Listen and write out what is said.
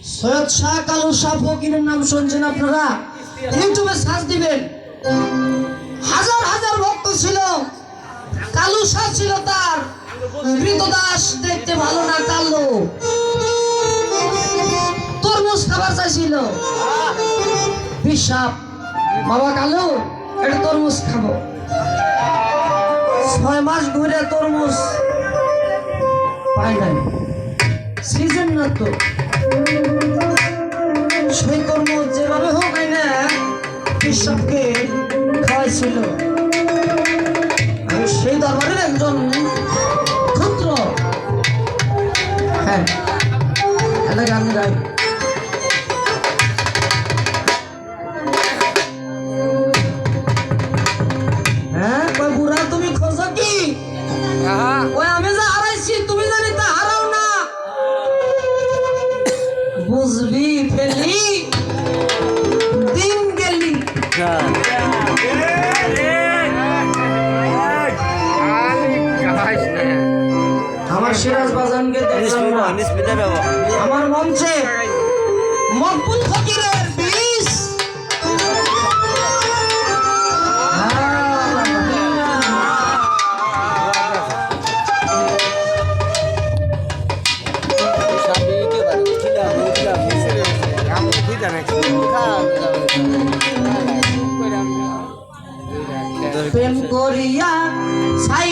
শাহ কালু শাহ ফকিরের নাম শুনছেন আপনারা? ইউটিউবে সার্চ দিবেন। হাজার হাজার ভক্ত ছিল। কালু শাহ ছিল তার। কৃতদাস দেখতে ভালো না কালো। তরমুজ খাবার চাইছিল। পিসাব বাবা কালু এটা তরমুজ খাব। ছয় মাস ঘুরে তরমুজ পাই নাই। সিজন না তো। সেই তরমুজ যেভাবে হোক না কৃষককে খাওয়াইছিল। আমি একজন ক্ষুদ্র হ্যাঁ এটা আমি গাই বুঝলি ফেলি? দিন গেলি। আমার সিরাজ বাজানকে। আমার মঞ্চে প্রেম করিয়া ছাই